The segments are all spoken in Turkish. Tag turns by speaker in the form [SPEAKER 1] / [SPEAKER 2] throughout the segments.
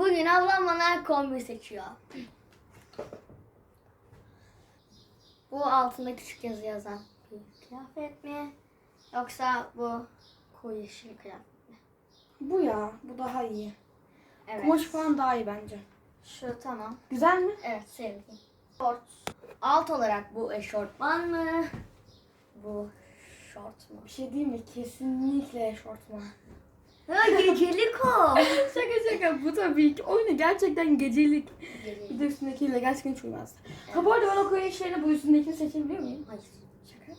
[SPEAKER 1] Bugün ablam bana kombi seçiyor. Bu altında küçük yazı yazan bir kıyafet mi? Yoksa bu koyu yeşil kıyafet mi?
[SPEAKER 2] Bu ya. Bu daha iyi.
[SPEAKER 1] Evet.
[SPEAKER 2] Kumaş falan daha iyi bence.
[SPEAKER 1] Şu tamam.
[SPEAKER 2] Güzel mi?
[SPEAKER 1] Evet sevdim. Şort. Alt olarak bu eşortman mı? Bu şort mu?
[SPEAKER 2] Bir şey diyeyim mi? Kesinlikle eşortman.
[SPEAKER 1] Gecelik o.
[SPEAKER 2] şaka şaka. Bu tabii ki. Oyunu gerçekten gecelik. Bir de üstündekiyle gerçekten hiç uymaz. Ha bu arada ben o koyu işlerini bu üstündekini seçebiliyor muyum?
[SPEAKER 1] Hayır.
[SPEAKER 2] Şaka.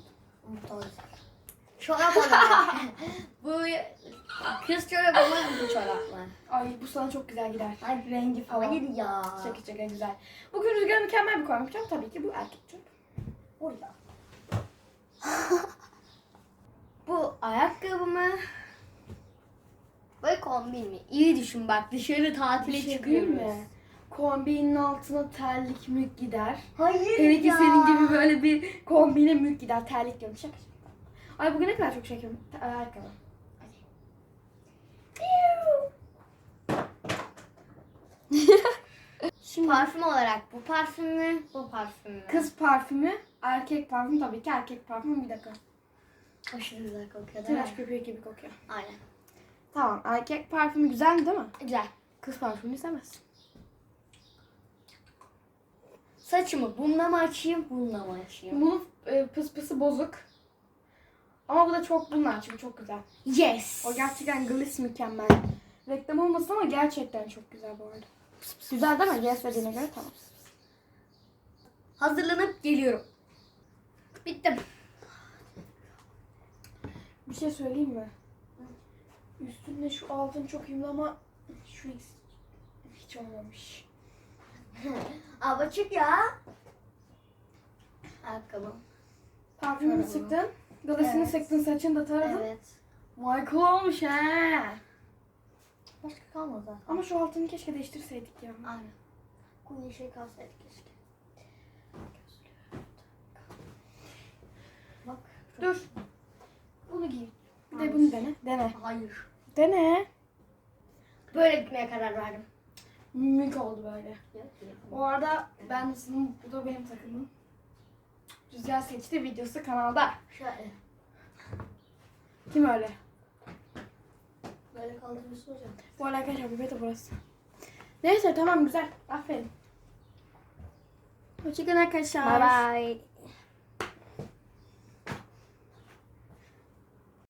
[SPEAKER 1] Çorap olarak. bu kız çorabı mı bu çorap mı?
[SPEAKER 2] Ay bu sana çok güzel gider.
[SPEAKER 1] Ay,
[SPEAKER 2] Rengi falan.
[SPEAKER 1] Hayır ya.
[SPEAKER 2] Şaka şaka güzel. Bugün Rüzgar'a mükemmel bir yapacağım. Tabii ki bu erkek çocuk.
[SPEAKER 1] Orada. bu ayakkabı mı? Kombin mi? İyi düşün bak dışarı tatile
[SPEAKER 2] Bir şey
[SPEAKER 1] çıkıyoruz.
[SPEAKER 2] diyeyim mi? Kombinin altına terlik mük gider.
[SPEAKER 1] Hayır
[SPEAKER 2] Hele ki
[SPEAKER 1] ya.
[SPEAKER 2] senin gibi böyle bir kombine mük gider. Terlik diyorum. Şaka şaka. Ay bugün ne kadar çok şekerim. Ayakkabı. Şimdi
[SPEAKER 1] Parfüm olarak bu parfüm mü? Bu parfüm mü?
[SPEAKER 2] kız parfümü, erkek parfümü tabii ki erkek parfümü bir dakika.
[SPEAKER 1] Aşırı güzel kokuyor değil
[SPEAKER 2] Tıraş
[SPEAKER 1] mi?
[SPEAKER 2] köpüğü gibi kokuyor.
[SPEAKER 1] Aynen.
[SPEAKER 2] Tamam erkek parfümü güzel değil mi?
[SPEAKER 1] Güzel.
[SPEAKER 2] Kız parfümü istemez.
[SPEAKER 1] Saçımı bununla mı açayım, bununla mı açayım?
[SPEAKER 2] Bunun e, pıs pısı bozuk. Ama bu da çok bunun açımı çok güzel.
[SPEAKER 1] Yes.
[SPEAKER 2] O gerçekten gliss mükemmel. Reklam olmasın ama gerçekten çok güzel bu arada. Güzel değil mi? Yes dediğine göre tamam.
[SPEAKER 1] Hazırlanıp geliyorum. Bittim.
[SPEAKER 2] Bir şey söyleyeyim mi? Üstünde şu altın çok uyumlu ama şu hiç- hiç olmamış.
[SPEAKER 1] Abi çık ya. Ayakkabım.
[SPEAKER 2] Parfümünü
[SPEAKER 1] Şöyle
[SPEAKER 2] sıktın. Glissini
[SPEAKER 1] Evet.
[SPEAKER 2] sıktın saçını da taradın.
[SPEAKER 1] Evet.
[SPEAKER 2] Michael olmuş he.
[SPEAKER 1] Başka kalmadı zaten.
[SPEAKER 2] Ama şu altını keşke değiştirseydik ya.
[SPEAKER 1] Aynen. Koyu yeşil kalsaydı keşke. Bak.
[SPEAKER 2] Dur. Bunu giy. Bir de bunu dene. Dene.
[SPEAKER 1] Hayır.
[SPEAKER 2] Dene.
[SPEAKER 1] Böyle gitmeye karar verdim.
[SPEAKER 2] Mük oldu böyle. Bu arada ben nasılım? Bu da benim takımım. Rüzgar seçti videosu kanalda.
[SPEAKER 1] Şöyle.
[SPEAKER 2] Kim öyle?
[SPEAKER 1] Böyle kaldırıyorsun hocam.
[SPEAKER 2] Bu arada arkadaşlar bu beta burası. Neyse tamam güzel. Aferin. Hoşçakalın arkadaşlar.
[SPEAKER 1] Bye bye.